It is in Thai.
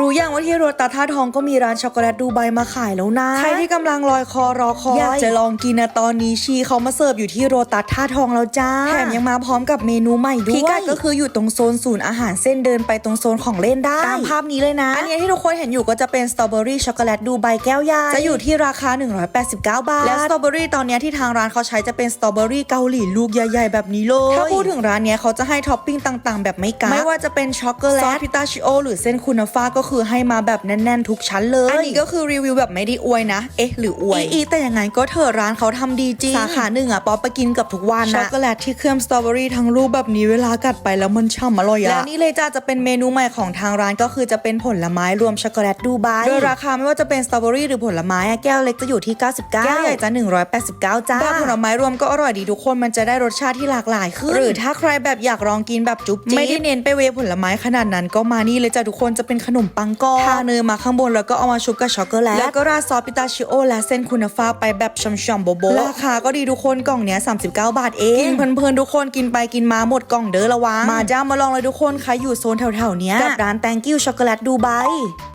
รู้ยังว่าที่โรตัสท่าทองก็มีร้านช็อกโกแลตดูไบมาขายแล้วนะ ใครที่กำลังลอยคอรอคอยอยากจะลองกินนะตอนนี้ชีเขามาเสิร์ฟอยู่ที่โรตัสท่าทองแล้วจ้า แถมยังมาพร้อมกับเมนูใหม่ด้วยพิกัดก็คืออยู่ตรงโซนศูนย์อาหารเส้นเดินไปตรงโซนของเล่นได้ ตามภาพนี้เลยนะ อันนี้ที่ทุกคนเห็นอยู่ก็จะเป็นสตรอเบอรี่ช็อกโกแลตดูไบแก้วใหญ่จะอยู่ที่ราคา 189 บาท และสตรอเบอรี่ตอนเนี้ยที่ทางร้านเขาใช้จะเป็นสตรอเบอรี่เกาหลีลูกใหญ่ๆแบบนี้เลยถ้าพูดถึงร้านเนี้ยเขาจะให้ท็อปปิ้งต่างๆ แบบไม่กักไม่ว่าจะเป็นช็อกโกแลตซอสพิตาชิโอหรือเส้นคุนาฟ้าก็คือให้มาแบบแน่นๆทุกชั้นเลย อันนี้ก็คือรีวิวแบบไม่ได้อวยนะ เอ๊ะหรืออวยอีแต่ยังไงก็เถอะร้านเขาทำดีจริง สาขาหนึ่งอะป๊อปไปกินเกับทุกวันนะ ช็อกโกแลตที่เคลือบสตรอเบอรี่ทั้งรูปแบบนี้เวลากัดไปแล้วมันช่ำอร่อยอะและนี่เลยจ้าจะเป็นเมนูใหม่ของทางร้านก็คือจะเป็นผลไม้รวมช็อกโกแลตดูไบโดยราคาไม่ว่าจะเป็นสตรอเบอรี่หรือผลไม้อะแก้วเล็กจะอยู่ที่ 99 แก้วใหญ่จะ 189 จ้าแบบผลไม้รวมก็อร่อยดีทุกคนมันจะได้รสชาติที่หลากหลายขึ้นหรือถ้าใครแบบอยากลองกินแบบจุ๊บจิ๊บไม่ได้เน้นไปเวฟผลไม้ขนาดนั้นก็มานี่เลยจ้าทุกคนจะเป็นขนมปังก้อนทาเนยมาข้างบนแล้วก็เอามาชุบกับช็อกโกแลตแล้วก็ราดซอสพิตาชิโอ และเส้นคุนฟ้าไปแบบช่ำๆโบโบราคาก็ดีทุกคนกล่องเนี้ย39 บาทเองกินเพลินๆทุกคนกินไปกินมาหมดกล่องเด้อระวังมาจ้ามาลองเลยทุกคนใครอยู่โซนแถวๆเนี้ยกับร้านแตงกิ้วช็อกโกแลตดูไบ